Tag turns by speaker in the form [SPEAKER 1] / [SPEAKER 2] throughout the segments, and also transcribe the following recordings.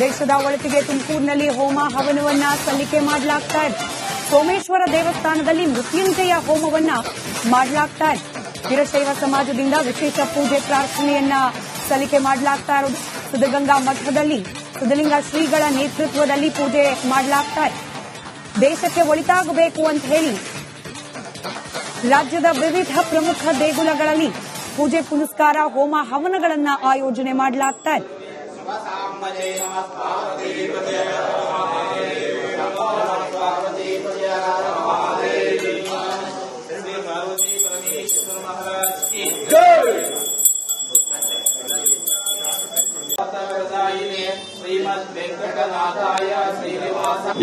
[SPEAKER 1] ದೇಶದ ಒಳತಿಗೆ ತುಮಕೂರಿನಲ್ಲಿ ಹೋಮ ಹವನವನ್ನ ಸಲ್ಲಿಕೆ ಮಾಡಲಾಗ್ತಾ ಇದೆ. ಸೋಮೇಶ್ವರ ದೇವಸ್ಥಾನದಲ್ಲಿ ಮೃತ್ಯುಂಜಯ ಹೋಮವನ್ನ ಮಾಡಲಾಗ್ತಾ ಇದೆ. ವೀರಶೈವ ಸಮಾಜದಿಂದ ವಿಶೇಷ ಪೂಜೆ ಪ್ರಾರ್ಥನೆಯನ್ನ ಸಲ್ಲಿಕೆ ಮಾಡಲಾಗ್ತಾ ಇರೋದು ಸಿದ್ಧಗಂಗಾ ಮಠದಲ್ಲಿ ಸಿದ್ಧಲಿಂಗ ಶ್ರೀಗಳ ನೇತೃತ್ವದಲ್ಲಿ ಪೂಜೆ ಮಾಡಲಾಗ್ತಾ ಇದೆ. ದೇಶಕ್ಕೆ ಒಳಿತಾಗಬೇಕು ಅಂತ ಹೇಳಿ ರಾಜ್ಯದ ವಿವಿಧ ಪ್ರಮುಖ ದೇಗುಲಗಳಲ್ಲಿ ಪೂಜೆ ಪುನಸ್ಕಾರ ಹೋಮ ಹವನಗಳನ್ನು ಆಯೋಜನೆ ಮಾಡಲಾಗ್ತಾ ಇದೆ.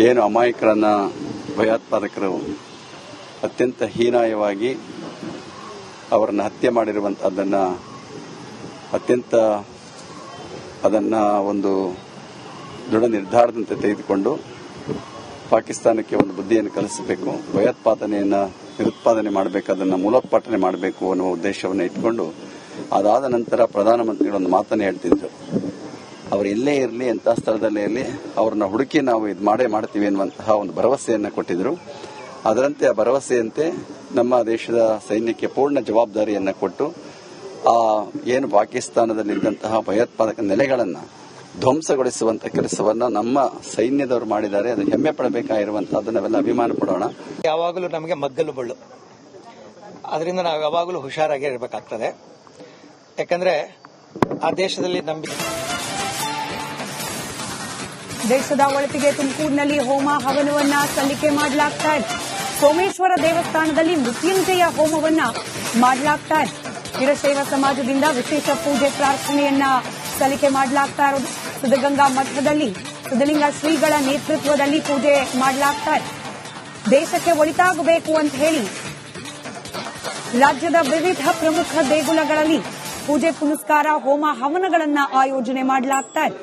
[SPEAKER 2] ಏನು ಅಮಾಯಕರನ್ನ ಭಯೋತ್ಪಾದಕರು ಅತ್ಯಂತ ಹೀನಾಯವಾಗಿ ಅವರನ್ನು ಹತ್ಯೆ ಮಾಡಿರುವಂತಹದ್ದನ್ನ ಅತ್ಯಂತ ಅದನ್ನ ಒಂದು ದೃಢ ನಿರ್ಧಾರದಂತೆ ತೆಗೆದುಕೊಂಡು ಪಾಕಿಸ್ತಾನಕ್ಕೆ ಒಂದು ಬುದ್ಧಿಯನ್ನು ಕಲಿಸಬೇಕು, ಭಯೋತ್ಪಾದನೆಯನ್ನು ನಿರುತ್ಪಾದನೆ ಮಾಡಬೇಕು, ಅದನ್ನು ಮೂಲೋತ್ಪಾಟನೆ ಮಾಡಬೇಕು ಅನ್ನುವ ಉದ್ದೇಶವನ್ನು ಇಟ್ಕೊಂಡು ಅದಾದ ನಂತರ ಪ್ರಧಾನಮಂತ್ರಿಗಳು ಒಂದು ಮಾತನ್ನು ಹೇಳ್ತಿದ್ರು. ಅವರು ಎಲ್ಲೇ ಇರಲಿ, ಎಂಥ ಸ್ಥಳದಲ್ಲೇ ಇರಲಿ, ಅವ್ರನ್ನ ಹುಡುಕಿ ನಾವು ಇದು ಮಾಡೇ ಮಾಡ್ತೀವಿ ಎನ್ನುವಂತಹ ಒಂದು ಭರವಸೆಯನ್ನು ಕೊಟ್ಟಿದ್ರು. ಅದರಂತೆ ಆ ಭರವಸೆಯಂತೆ ನಮ್ಮ ದೇಶದ ಸೈನ್ಯಕ್ಕೆ ಪೂರ್ಣ ಜವಾಬ್ದಾರಿಯನ್ನು ಕೊಟ್ಟು ಆ ಏನು ಪಾಕಿಸ್ತಾನದಲ್ಲಿದ್ದಂತಹ ಭಯೋತ್ಪಾದಕ ನೆಲೆಗಳನ್ನು ಧ್ವಂಸಗೊಳಿಸುವಂತ ಕೆಲಸವನ್ನ ನಮ್ಮ ಸೈನ್ಯದವರು ಮಾಡಿದ್ದಾರೆ. ಅದು ಹೆಮ್ಮೆ ಪಡಬೇಕಾಗಿರುವಂತಹದ್ದು ನಾವೆಲ್ಲ ಅಭಿಮಾನ ಪಡೋಣ.
[SPEAKER 3] ಯಾವಾಗಲೂ ನಮಗೆ ಮಗ್ಗಲು ಬಳ್ಳು. ಅದರಿಂದ ನಾವು ಯಾವಾಗಲೂ ಹುಷಾರಾಗಿ ಇರಬೇಕಾಗ್ತದೆ. ಯಾಕಂದ್ರೆ ಆ ದೇಶದಲ್ಲಿ ನಂಬಿ
[SPEAKER 1] ದೇಶದ ಒಳತಿಗೆ ತುಮಕೂರಿನಲ್ಲಿ ಹೋಮ ಹವನವನ್ನ ಸಲ್ಲಿಕೆ ಮಾಡಲಾಗ್ತಾ ಇದೆ. ಸೋಮೇಶ್ವರ ದೇವಸ್ಥಾನದಲ್ಲಿ ಮೃತ್ಯುಂಜಯ ಹೋಮವನ್ನ ಮಾಡಲಾಗ್ತಾ ಇದೆ. ವೀರಶೈವ ಸಮಾಜದಿಂದ ವಿಶೇಷ ಪೂಜೆ ಪ್ರಾರ್ಥನೆಯನ್ನ ಸಲ್ಲಿಕೆ ಮಾಡಲಾಗ್ತಾ ಇರೋದು. ಸಿದ್ಧಗಂಗಾ ಮಠದಲ್ಲಿ ಸಿದ್ಧಲಿಂಗ ಶ್ರೀಗಳ ನೇತೃತ್ವದಲ್ಲಿ ಪೂಜೆ ಮಾಡಲಾಗ್ತಾ ದೇಶಕ್ಕೆ ಒಳಿತಾಗಬೇಕು ಅಂತ ಹೇಳಿ ರಾಜ್ಯದ ವಿವಿಧ ಪ್ರಮುಖ ದೇಗುಲಗಳಲ್ಲಿ ಪೂಜೆ ಪುನಸ್ಕಾರ, ಹೋಮ ಹವನಗಳನ್ನ ಆಯೋಜನೆ ಮಾಡಲಾಗ್ತಾ ಇದೆ.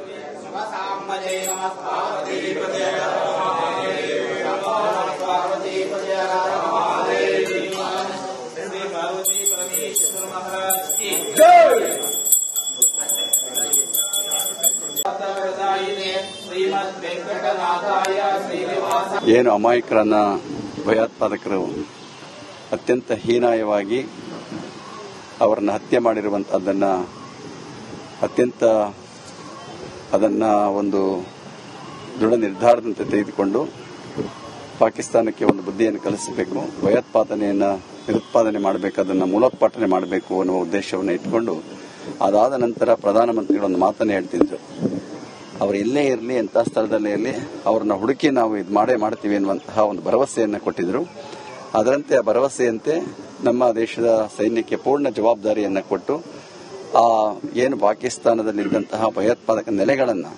[SPEAKER 2] ಏನು ಅಮಾಯಕರನ್ನ ಭಯೋತ್ಪಾದಕರು ಅತ್ಯಂತ ಹೀನಾಯವಾಗಿ ಅವರನ್ನು ಹತ್ಯೆ ಮಾಡಿರುವಂತಹದ್ದನ್ನ ಅತ್ಯಂತ ಅದನ್ನ ಒಂದು ದೃಢ ನಿರ್ಧಾರದಂತೆ ತೆಗೆದುಕೊಂಡು ಪಾಕಿಸ್ತಾನಕ್ಕೆ ಒಂದು ಬುದ್ಧಿಯನ್ನು ಕಲಿಸಬೇಕು, ಭಯೋತ್ಪಾದನೆಯನ್ನ ನಿರುತ್ಪಾದನೆ ಮಾಡಬೇಕು, ಅದನ್ನು ಮೂಲೋತ್ಪಾಟನೆ ಮಾಡಬೇಕು ಅನ್ನುವ ಉದ್ದೇಶವನ್ನು ಇಟ್ಟುಕೊಂಡು ಅದಾದ ನಂತರ ಪ್ರಧಾನಮಂತ್ರಿಗಳು ಒಂದು ಮಾತನ್ನು ಹೇಳ್ತಿದ್ರು. ಅವರು ಎಲ್ಲೇ ಇರಲಿ ಎಂಥ ಸ್ಥಳದಲ್ಲೇ ಇರಲಿ, ಅವ್ರನ್ನ ಹುಡುಕಿ ನಾವು ಇದು ಮಾಡೇ ಮಾಡ್ತೀವಿ ಅನ್ನುವಂತಹ ಒಂದು ಭರವಸೆಯನ್ನು ಕೊಟ್ಟಿದ್ರು. ಅದರಂತೆ ಆ ಭರವಸೆಯಂತೆ ನಮ್ಮ ದೇಶದ ಸೈನ್ಯಕ್ಕೆ ಪೂರ್ಣ ಜವಾಬ್ದಾರಿಯನ್ನು ಕೊಟ್ಟು, ಆ ಏನು ಪಾಕಿಸ್ತಾನದಲ್ಲಿದ್ದಂತಹ ಭಯೋತ್ಪಾದಕ ನೆಲೆಗಳನ್ನು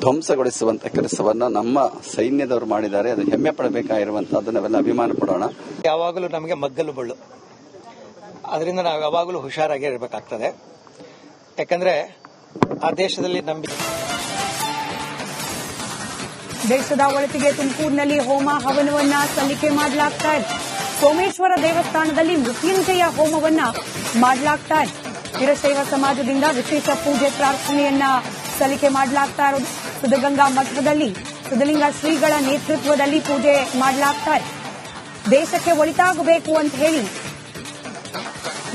[SPEAKER 2] ಧ್ವಂಸಗೊಳಿಸುವಂತ ಕೆಲಸವನ್ನ ನಮ್ಮ ಸೈನ್ಯದವರು ಮಾಡಿದ್ದಾರೆ. ಅದು ಹೆಮ್ಮೆ ಪಡಬೇಕಾಗಿರುವಂತಹದ್ದು ನಾವೆಲ್ಲ ಅಭಿಮಾನ ಪಡೋಣ.
[SPEAKER 3] ಯಾವಾಗಲೂ ನಮಗೆ ಮಗ್ಗಲು ಬಳ್ಳು. ಅದರಿಂದ ನಾವು ಯಾವಾಗಲೂ ಹುಷಾರಾಗಿ ಇರಬೇಕಾಗ್ತದೆ. ಯಾಕಂದ್ರೆ ಆ ದೇಶದಲ್ಲಿ ನಂಬಿ
[SPEAKER 1] ದೇಶದ ಒಳತಿಗೆ ತುಮಕೂರಿನಲ್ಲಿ ಹೋಮ ಹವನವನ್ನ ಸಲ್ಲಿಕೆ ಮಾಡಲಾಗ್ತಾ ಇದೆ. ಸೋಮೇಶ್ವರ ದೇವಸ್ಥಾನದಲ್ಲಿ ಮೃತ್ಯುಂಜಯ ಹೋಮವನ್ನ ಮಾಡಲಾಗ್ತಾ ಇದೆ. ವೀರಶೈವ ಸಮಾಜದಿಂದ ವಿಶೇಷ ಪೂಜೆ ಪ್ರಾರ್ಥನೆಯನ್ನ ಸಲ್ಲಿಕೆ ಮಾಡಲಾಗ್ತಾ ಇರೋದು ಸಿದ್ಧಗಂಗಾ ಮಠದಲ್ಲಿ ಸಿದ್ಧಲಿಂಗ ಶ್ರೀಗಳ ನೇತೃತ್ವದಲ್ಲಿ ಪೂಜೆ ಮಾಡಲಾಗ್ತಾ ಇದೆ. ದೇಶಕ್ಕೆ ಒಳಿತಾಗಬೇಕು ಅಂತ ಹೇಳಿ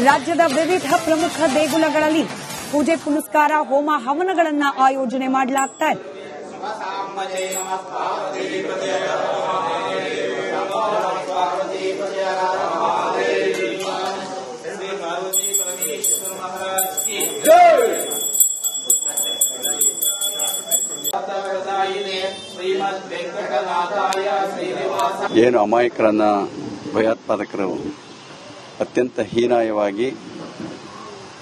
[SPEAKER 1] ರಾಜ್ಯದ ವಿವಿಧ ಪ್ರಮುಖ ದೇಗುಲಗಳಲ್ಲಿ ಪೂಜೆ ಪುನಸ್ಕಾರ ಹೋಮ ಹವನಗಳನ್ನ ಆಯೋಜನೆ ಮಾಡಲಾಗ್ತಾ ಇದೆ.
[SPEAKER 2] ಏನು ಅಮಾಯಕರನ್ನ ಭಯೋತ್ಪಾದಕರು ಅತ್ಯಂತ ಹೀನಾಯವಾಗಿ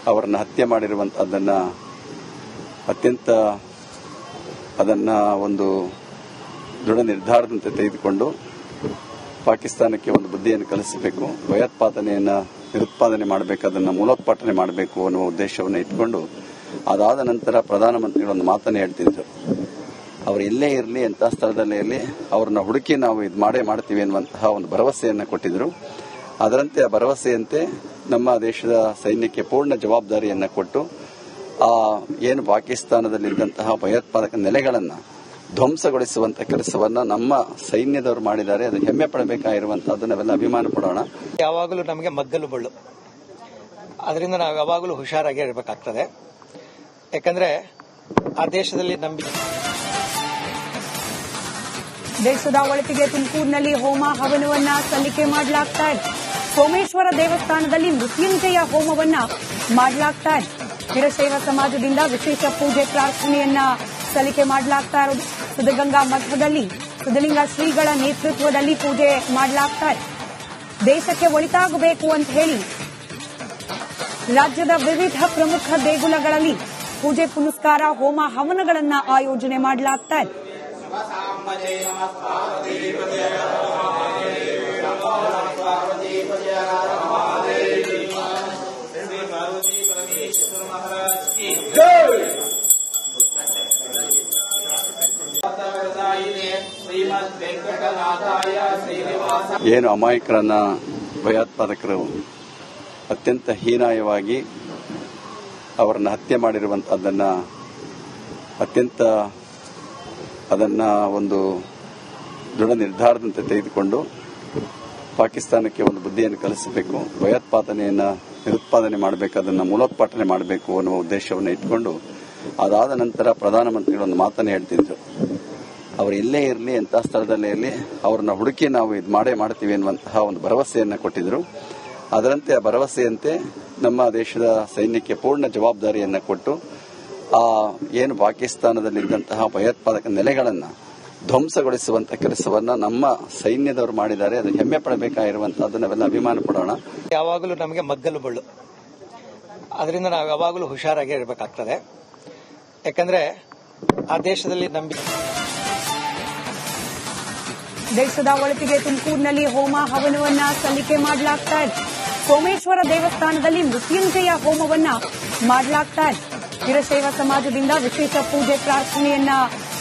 [SPEAKER 2] ಅವರನ್ನು ಹತ್ಯೆ ಮಾಡಿರುವಂತಹದ್ದನ್ನ ಅತ್ಯಂತ ಅದನ್ನ ಒಂದು ದೃಢ ನಿರ್ಧಾರದಂತೆ ತೆಗೆದುಕೊಂಡು ಪಾಕಿಸ್ತಾನಕ್ಕೆ ಒಂದು ಬುದ್ಧಿಯನ್ನು ಕಲಿಸಬೇಕು, ಭಯೋತ್ಪಾದನೆಯನ್ನ ನಿರುತ್ಪಾದನೆ ಮಾಡಬೇಕು, ಅದನ್ನು ಮೂಲೋತ್ಪಾಟನೆ ಮಾಡಬೇಕು ಅನ್ನುವ ಉದ್ದೇಶವನ್ನು ಇಟ್ಟುಕೊಂಡು ಅದಾದ ನಂತರ ಪ್ರಧಾನಮಂತ್ರಿಗಳು ಒಂದು ಮಾತನ್ನು ಹೇಳ್ತಿದ್ರು. ಅವರು ಎಲ್ಲೇ ಇರಲಿ, ಎಂಥ ಸ್ಥಳದಲ್ಲೇ ಇರಲಿ, ಅವ್ರನ್ನ ಹುಡುಕಿ ನಾವು ಇದು ಮಾಡೇ ಮಾಡ್ತೀವಿ ಅನ್ನುವಂತಹ ಒಂದು ಭರವಸೆಯನ್ನು ಕೊಟ್ಟಿದ್ರು. ಅದರಂತೆ ಆ ಭರವಸೆಯಂತೆ ನಮ್ಮ ದೇಶದ ಸೈನ್ಯಕ್ಕೆ ಪೂರ್ಣ ಜವಾಬ್ದಾರಿಯನ್ನು ಕೊಟ್ಟು ಆ ಏನು ಪಾಕಿಸ್ತಾನದಲ್ಲಿದ್ದಂತಹ ಭಯೋತ್ಪಾದಕ ನೆಲೆಗಳನ್ನು ಧ್ವಂಸಗೊಳಿಸುವಂತ ಕೆಲಸವನ್ನ ನಮ್ಮ ಸೈನ್ಯದವರು ಮಾಡಿದ್ದಾರೆ. ಅದು ಹೆಮ್ಮೆ ಪಡಬೇಕಾಗಿರುವಂತಹದ್ದು ನಾವೆಲ್ಲ ಅಭಿಮಾನ ಪಡೋಣ.
[SPEAKER 3] ಯಾವಾಗಲೂ ನಮಗೆ ಮಗ್ಗಲು ಬಳ್ಳು. ಅದರಿಂದ ನಾವು ಯಾವಾಗಲೂ ಹುಷಾರಾಗಿ ಇರಬೇಕಾಗ್ತದೆ. ಯಾಕಂದ್ರೆ ಆ ದೇಶದಲ್ಲಿ ನಂಬಿಕೆ
[SPEAKER 1] ದೇಶದ ಒಳತಿಗೆ ತುಮಕೂರಿನಲ್ಲಿ ಹೋಮ ಹವನವನ್ನ ಸಲ್ಲಿಕೆ ಮಾಡಲಾಗ್ತಾ ಇದೆ. ಸೋಮೇಶ್ವರ ದೇವಸ್ಥಾನದಲ್ಲಿ ಮೃತ್ಯುಂಜಯ ಹೋಮವನ್ನ ಮಾಡಲಾಗ್ತಾ ಇದೆ. ವೀರಶೈವ ಸಮಾಜದಿಂದ ವಿಶೇಷ ಪೂಜೆ ಪ್ರಾರ್ಥನೆಯನ್ನ ಸಲ್ಲಿಕೆ ಮಾಡಲಾಗ್ತಾ ಇರೋದು. ಸಿದ್ಧಗಂಗಾ ಮಠದಲ್ಲಿ ಸಿದ್ಧಲಿಂಗ ಶ್ರೀಗಳ ನೇತೃತ್ವದಲ್ಲಿ ಪೂಜೆ ಮಾಡಲಾಗ್ತಾ ಇದೆ. ದೇಶಕ್ಕೆ ಒಳಿತಾಗಬೇಕು ಅಂತ ಹೇಳಿ ರಾಜ್ಯದ ವಿವಿಧ ಪ್ರಮುಖ ದೇಗುಲಗಳಲ್ಲಿ ಪೂಜೆ ಪುನಸ್ಕಾರ, ಹೋಮ ಹವನಗಳನ್ನ ಆಯೋಜನೆ ಮಾಡಲಾಗ್ತಾ ಇದೆ.
[SPEAKER 2] ಏನು ಅಮಾಯಕರನ್ನ ಭಯೋತ್ಪಾದಕರು ಅತ್ಯಂತ ಹೀನಾಯವಾಗಿ ಅವರನ್ನ ಹತ್ಯೆ ಮಾಡಿರುವಂತಹದ್ದನ್ನ ಅತ್ಯಂತ ಅದನ್ನ ಒಂದು ದೃಢ ನಿರ್ಧಾರದಂತೆ ತೆಗೆದುಕೊಂಡು ಪಾಕಿಸ್ತಾನಕ್ಕೆ ಒಂದು ಬುದ್ಧಿಯನ್ನು ಕಲಿಸಬೇಕು. ಭಯೋತ್ಪಾದನೆಯನ್ನ ನಿರುತ್ಪಾದನೆ ಮಾಡಬೇಕು, ಅದನ್ನು ಮೂಲೋತ್ಪಾಟನೆ ಮಾಡಬೇಕು ಅನ್ನುವ ಉದ್ದೇಶವನ್ನು ಇಟ್ಕೊಂಡು ಅದಾದ ನಂತರ ಪ್ರಧಾನಮಂತ್ರಿಗಳು ಒಂದು ಮಾತನ್ನು ಹೇಳ್ತಿದ್ರು. ಅವರು ಇಲ್ಲೇ ಇರಲಿ, ಎಂಥ ಸ್ಥಳದಲ್ಲೇ ಇರಲಿ, ಅವ್ರನ್ನ ಹುಡುಕಿ ನಾವು ಇದು ಮಾಡೇ ಮಾಡ್ತೀವಿ ಎನ್ನುವಂತಹ ಒಂದು ಭರವಸೆಯನ್ನು ಕೊಟ್ಟಿದ್ರು. ಅದರಂತೆ ಆ ಭರವಸೆಯಂತೆ ನಮ್ಮ ದೇಶದ ಸೈನ್ಯಕ್ಕೆ ಪೂರ್ಣ ಜವಾಬ್ದಾರಿಯನ್ನು ಕೊಟ್ಟು ಆ ಏನು ಪಾಕಿಸ್ತಾನದಲ್ಲಿದ್ದಂತಹ ಭಯೋತ್ಪಾದಕ ನೆಲೆಗಳನ್ನ ಧ್ವಂಸಗೊಳಿಸುವಂತ ಕೆಲಸವನ್ನ ನಮ್ಮ ಸೈನ್ಯದವರು ಮಾಡಿದ್ದಾರೆ. ಅದು ಹೆಮ್ಮೆ ಪಡಬೇಕಾಗಿರುವಂತಹದ್ದು ನಾವೆಲ್ಲ ಅಭಿಮಾನ ಪಡೋಣ.
[SPEAKER 3] ಯಾವಾಗಲೂ ನಮಗೆ ಮಗ್ಗಲು ಬಳ್ಳು. ಅದರಿಂದ ನಾವು ಯಾವಾಗಲೂ ಹುಷಾರಾಗಿ ಇರಬೇಕಾಗ್ತದೆ. ಯಾಕಂದ್ರೆ ಆ ದೇಶದಲ್ಲಿ ನಂಬಿಕೆ
[SPEAKER 1] ದೇಶದ ಒಳತಿಗೆ ತುಮಕೂರಿನಲ್ಲಿ ಹೋಮ ಹವನವನ್ನ ಸಲ್ಲಿಕೆ ಮಾಡಲಾಗ್ತಾ ಇದೆ. ಸೋಮೇಶ್ವರ ದೇವಸ್ಥಾನದಲ್ಲಿ ಮೃತ್ಯುಂಜಯ ಹೋಮವನ್ನ ಮಾಡಲಾಗ್ತಾ ಇದೆ. ವೀರಶೈವ ಸಮಾಜದಿಂದ ವಿಶೇಷ ಪೂಜೆ ಪ್ರಾರ್ಥನೆಯನ್ನ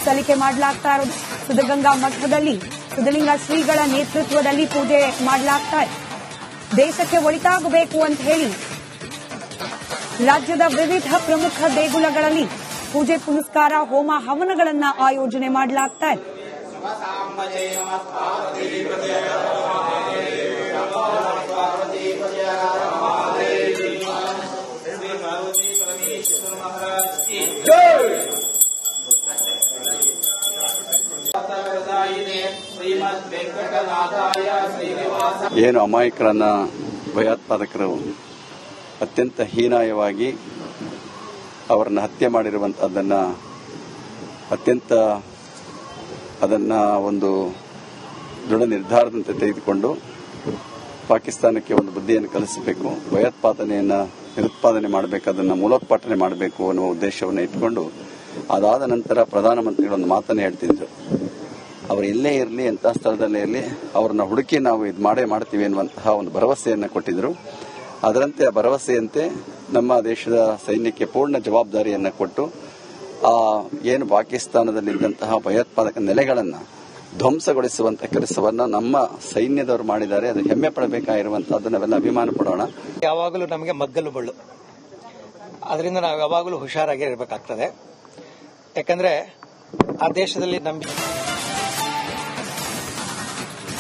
[SPEAKER 1] ಸಲ್ಲಿಕೆ ಮಾಡಲಾಗ್ತಾ ಇರೋದು. ಸಿದ್ಧಗಂಗಾ ಮಠದಲ್ಲಿ ಸಿದ್ಧಲಿಂಗ ಶ್ರೀಗಳ ನೇತೃತ್ವದಲ್ಲಿ ಪೂಜೆ ಮಾಡಲಾಗ್ತಾ ಇದೆ. ದೇಶಕ್ಕೆ ಒಳಿತಾಗಬೇಕು ಅಂತ ಹೇಳಿ ರಾಜ್ಯದ ವಿವಿಧ ಪ್ರಮುಖ ದೇಗುಲಗಳಲ್ಲಿ ಪೂಜೆ ಪುನಸ್ಕಾರ, ಹೋಮ ಹವನಗಳನ್ನ ಆಯೋಜನೆ ಮಾಡಲಾಗ್ತಾ ಇದೆ.
[SPEAKER 2] ಏನು ಅಮಾಯಕರನ್ನ ಭಯೋತ್ಪಾದಕರು ಅತ್ಯಂತ ಹೀನಾಯವಾಗಿ ಅವರನ್ನ ಹತ್ಯೆ ಮಾಡಿರುವಂತಹದ್ದನ್ನ ಅತ್ಯಂತ ಅದನ್ನ ಒಂದು ದೃಢ ನಿರ್ಧಾರದಂತೆ ತೆಗೆದುಕೊಂಡು ಪಾಕಿಸ್ತಾನಕ್ಕೆ ಒಂದು ಬುದ್ಧಿಯನ್ನು ಕಲಿಸಬೇಕು, ಭಯೋತ್ಪಾದನೆಯನ್ನು ನಿರುತ್ಪಾದನೆ ಮಾಡಬೇಕು, ಅದನ್ನು ಮೂಲೋತ್ಪಾಟನೆ ಮಾಡಬೇಕು ಅನ್ನುವ ಉದ್ದೇಶವನ್ನು ಇಟ್ಕೊಂಡು ಅದಾದ ನಂತರ ಪ್ರಧಾನಮಂತ್ರಿಗಳು ಒಂದು ಮಾತನ್ನು ಹೇಳ್ತಿದ್ರು. ಅವರು ಎಲ್ಲೇ ಇರಲಿ ಎಂಥ ಸ್ಥಳದಲ್ಲೇ ಇರಲಿ, ಅವ್ರನ್ನ ಹುಡುಕಿ ನಾವು ಇದು ಮಾಡೇ ಮಾಡ್ತೀವಿ ಎನ್ನುವಂತಹ ಒಂದು ಭರವಸೆಯನ್ನು ಕೊಟ್ಟಿದ್ರು. ಅದರಂತೆ ಆ ಭರವಸೆಯಂತೆ ನಮ್ಮ ದೇಶದ ಸೈನ್ಯಕ್ಕೆ ಪೂರ್ಣ ಜವಾಬ್ದಾರಿಯನ್ನು ಕೊಟ್ಟು, ಆ ಏನು ಪಾಕಿಸ್ತಾನದಲ್ಲಿದ್ದಂತಹ ಭಯೋತ್ಪಾದಕ ನೆಲೆಗಳನ್ನು ಧ್ವಂಸಗೊಳಿಸುವಂತ ಕೆಲಸವನ್ನ ನಮ್ಮ ಸೈನ್ಯದವರು ಮಾಡಿದ್ದಾರೆ. ಅದು ಹೆಮ್ಮೆ ಪಡಬೇಕಾಗಿರುವಂತಹದ್ದು ನಾವೆಲ್ಲ ಅಭಿಮಾನ ಪಡೋಣ.
[SPEAKER 3] ಯಾವಾಗಲೂ ನಮಗೆ ಮಗ್ಗಲು ಬಳ್ಳು. ಅದರಿಂದ ನಾವು ಯಾವಾಗಲೂ ಹುಷಾರಾಗಿ ಇರಬೇಕಾಗ್ತದೆ. ಯಾಕಂದ್ರೆ ಆ ದೇಶದಲ್ಲಿ ನಂಬಿಕೆ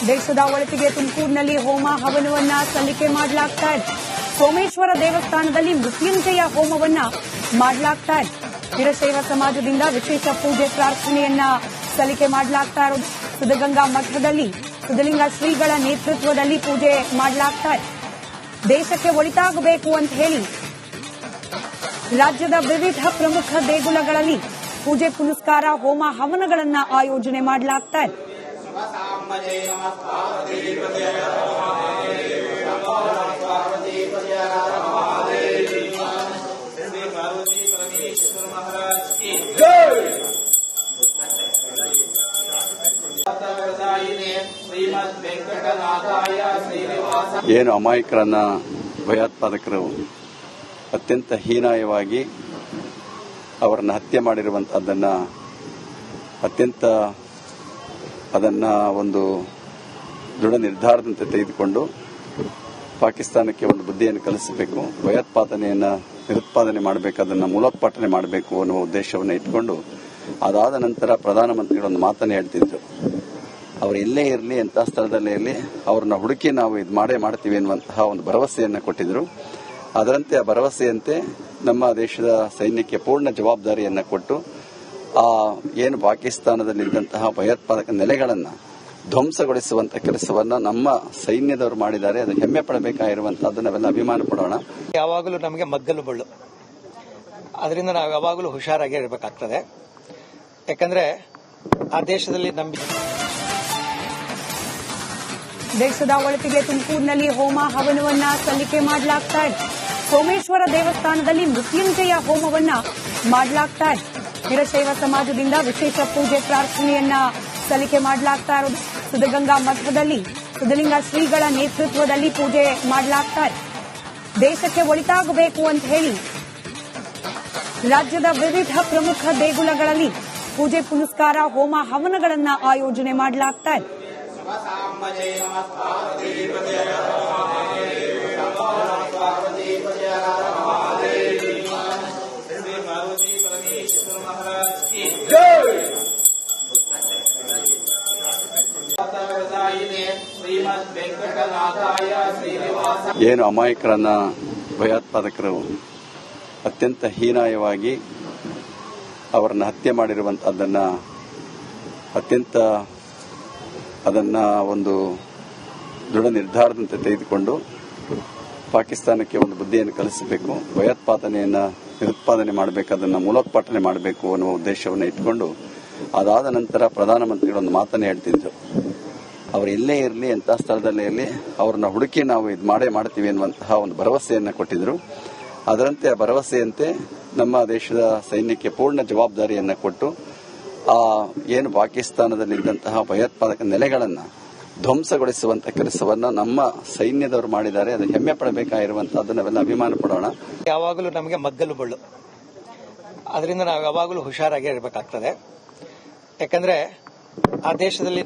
[SPEAKER 1] ದೇಶದ ಒಳತಿಗೆ ತುಮಕೂರಿನಲ್ಲಿ ಹೋಮ ಹವನವನ್ನ ಸಲ್ಲಿಕೆ ಮಾಡಲಾಗ್ತಾ ಇದೆ. ಸೋಮೇಶ್ವರ ದೇವಸ್ಥಾನದಲ್ಲಿ ಮೃತ್ಯುಂಜಯ ಹೋಮವನ್ನ ಮಾಡಲಾಗ್ತಾ ಇದೆ. ವೀರಶೈವ ಸಮಾಜದಿಂದ ವಿಶೇಷ ಪೂಜೆ ಪ್ರಾರ್ಥನೆಯನ್ನ ಸಲ್ಲಿಕೆ ಮಾಡಲಾಗ್ತಾ ಇರೋದು. ಸಿದ್ಧಗಂಗಾ ಮಠದಲ್ಲಿ ಸಿದ್ಧಲಿಂಗ ಶ್ರೀಗಳ ನೇತೃತ್ವದಲ್ಲಿ ಪೂಜೆ ಮಾಡಲಾಗ್ತಾ ಇದೆ. ದೇಶಕ್ಕೆ ಒಳಿತಾಗಬೇಕು ಅಂತ ಹೇಳಿ ರಾಜ್ಯದ ವಿವಿಧ ಪ್ರಮುಖ ದೇಗುಲಗಳಲ್ಲಿ ಪೂಜೆ ಪುನಸ್ಕಾರ ಹೋಮ ಹವನಗಳನ್ನ ಆಯೋಜನೆ ಮಾಡಲಾಗ್ತಾ ಇದೆ.
[SPEAKER 2] ಏನು ಅಮಾಯಕರನ್ನ ಭಯೋತ್ಪಾದಕರು ಅತ್ಯಂತ ಹೀನಾಯವಾಗಿ ಅವರನ್ನು ಹತ್ಯೆ ಮಾಡಿರುವಂತಹದ್ದನ್ನ ಅತ್ಯಂತ ಅದನ್ನ ಒಂದು ದೃಢ ನಿರ್ಧಾರದಂತೆ ತೆಗೆದುಕೊಂಡು ಪಾಕಿಸ್ತಾನಕ್ಕೆ ಒಂದು ಬುದ್ಧಿಯನ್ನು ಕಲಿಸಬೇಕು, ಭಯೋತ್ಪಾದನೆಯನ್ನು ನಿರುತ್ಪಾದನೆ ಮಾಡಬೇಕು, ಅದನ್ನು ಮೂಲೋತ್ಪಾಟನೆ ಮಾಡಬೇಕು ಅನ್ನುವ ಉದ್ದೇಶವನ್ನು ಇಟ್ಕೊಂಡು ಅದಾದ ನಂತರ ಪ್ರಧಾನಮಂತ್ರಿಗಳು ಒಂದು ಮಾತನ್ನು ಹೇಳ್ತಿದ್ರು. ಅವರು ಎಲ್ಲೇ ಇರಲಿ, ಎಂಥ ಸ್ಥಳದಲ್ಲೇ ಇರಲಿ, ಅವ್ರನ್ನ ಹುಡುಕಿ ನಾವು ಇದು ಮಾಡೇ ಮಾಡ್ತೀವಿ ಎನ್ನುವಂತಹ ಒಂದು ಭರವಸೆಯನ್ನು ಕೊಟ್ಟಿದ್ರು. ಅದರಂತೆ ಆ ಭರವಸೆಯಂತೆ ನಮ್ಮ ದೇಶದ ಸೈನ್ಯಕ್ಕೆ ಪೂರ್ಣ ಜವಾಬ್ದಾರಿಯನ್ನು ಕೊಟ್ಟು ಆ ಏನು ಪಾಕಿಸ್ತಾನದಲ್ಲಿದ್ದಂತಹ ಭಯೋತ್ಪಾದಕ ನೆಲೆಗಳನ್ನು ಧ್ವಂಸಗೊಳಿಸುವಂತ ಕೆಲಸವನ್ನ ನಮ್ಮ ಸೈನ್ಯದವರು ಮಾಡಿದ್ದಾರೆ. ಅದು ಹೆಮ್ಮೆ ಪಡಬೇಕಾಗಿರುವಂತಹದ್ದು ನಾವೆಲ್ಲ ಅಭಿಮಾನ ಪಡೋಣ.
[SPEAKER 3] ಯಾವಾಗಲೂ ನಮಗೆ ಮಗ್ಗಲು ಬಳ್ಳು. ಅದರಿಂದ ನಾವು ಯಾವಾಗಲೂ ಹುಷಾರಾಗಿ ಇರಬೇಕಾಗ್ತದೆ. ಯಾಕಂದ್ರೆ ಆ ದೇಶದಲ್ಲಿ ನಮ್ಮ
[SPEAKER 1] ದೇಶದ ಒಳತಿಗೆ ತುಮಕೂರಿನಲ್ಲಿ ಹೋಮ ಹವನವನ್ನ ಸಲ್ಲಿಕೆ ಮಾಡಲಾಗ್ತಾ ಇದೆ. ಸೋಮೇಶ್ವರ ದೇವಸ್ಥಾನದಲ್ಲಿ ಮೃತ್ಯುಂಜಯ ಹೋಮವನ್ನ ಮಾಡಲಾಗ್ತಾ ಇದೆ. ವೀರಶೈವ ಸಮಾಜದಿಂದ ವಿಶೇಷ ಪೂಜೆ ಪ್ರಾರ್ಥನೆಯನ್ನ ಸಲ್ಲಿಕೆ ಮಾಡಲಾಗ್ತಾ ಇರೋದು. ಸಿದ್ಧಗಂಗಾ ಮಠದಲ್ಲಿ ಸಿದ್ಧಲಿಂಗ ಶ್ರೀಗಳ ನೇತೃತ್ವದಲ್ಲಿ ಪೂಜೆ ಮಾಡಲಾಗ್ತಾ ದೇಶಕ್ಕೆ ಒಳಿತಾಗಬೇಕು ಅಂತ ಹೇಳಿ ರಾಜ್ಯದ ವಿವಿಧ ಪ್ರಮುಖ ದೇಗುಲಗಳಲ್ಲಿ ಪೂಜೆ ಪುನಸ್ಕಾರ, ಹೋಮ ಹವನಗಳನ್ನ ಆಯೋಜನೆ ಮಾಡಲಾಗ್ತಾ ಇದೆ.
[SPEAKER 2] ಏನು ಅಮಾಯಕರನ್ನ ಭಯೋತ್ಪಾದಕರು ಅತ್ಯಂತ ಹೀನಾಯವಾಗಿ ಅವರನ್ನು ಹತ್ಯೆ ಮಾಡಿರುವಂತಹದ್ದನ್ನ ಅತ್ಯಂತ ಅದನ್ನ ಒಂದು ದೃಢ ನಿರ್ಧಾರದಂತೆ ತೆಗೆದುಕೊಂಡು ಪಾಕಿಸ್ತಾನಕ್ಕೆ ಒಂದು ಬುದ್ಧಿಯನ್ನು ಕಲಿಸಬೇಕು, ಭಯೋತ್ಪಾದನೆಯನ್ನ ನಿರುತ್ಪಾದನೆ ಮಾಡಬೇಕು ಅದನ್ನ ಮೂಲೋತ್ಪಾಟನೆ ಮಾಡಬೇಕು ಅನ್ನುವ ಉದ್ದೇಶವನ್ನು ಇಟ್ಟುಕೊಂಡು ಅದಾದ ನಂತರ ಪ್ರಧಾನಮಂತ್ರಿಗಳು ಒಂದು ಮಾತನ್ನು ಹೇಳ್ತಿದ್ರು. ಅವರು ಎಲ್ಲೇ ಇರಲಿ ಅಂತ ಸ್ಥಳದಲ್ಲೇ ಇರಲಿ, ಅವ್ರನ್ನ ಹುಡುಕಿ ನಾವು ಇದು ಮಾಡೇ ಮಾಡ್ತೀವಿ ಅನ್ನುವಂತಹ ಒಂದು ಭರವಸೆಯನ್ನು ಕೊಟ್ಟಿದ್ರು. ಅದರಂತೆ ಆ ಭರವಸೆಯಂತೆ ನಮ್ಮ ದೇಶದ ಸೈನ್ಯಕ್ಕೆ ಪೂರ್ಣ ಜವಾಬ್ದಾರಿಯನ್ನು ಕೊಟ್ಟು, ಆ ಏನು ಪಾಕಿಸ್ತಾನದಲ್ಲಿ ಇದ್ದಂತಹ ಭಯೋತ್ಪಾದಕ ನೆಲೆಗಳನ್ನು ಧ್ವಂಸಗೊಳಿಸುವಂತ ಕೆಲಸವನ್ನ ನಮ್ಮ ಸೈನ್ಯದವರು ಮಾಡಿದ್ದಾರೆ. ಅದು ಹೆಮ್ಮೆ ಪಡಬೇಕಾಗಿರುವಂತಹದ್ದು ನಾವೆಲ್ಲ ಅಭಿಮಾನ ಪಡೋಣ.
[SPEAKER 3] ಯಾವಾಗಲೂ ನಮಗೆ ಮಗ್ಗಲು ಬಳ್ಳು. ಅದರಿಂದ ನಾವು ಯಾವಾಗಲೂ ಹುಷಾರಾಗಿ ಇರಬೇಕಾಗ್ತದೆ ಯಾಕಂದ್ರೆ ಆ ದೇಶದಲ್ಲಿ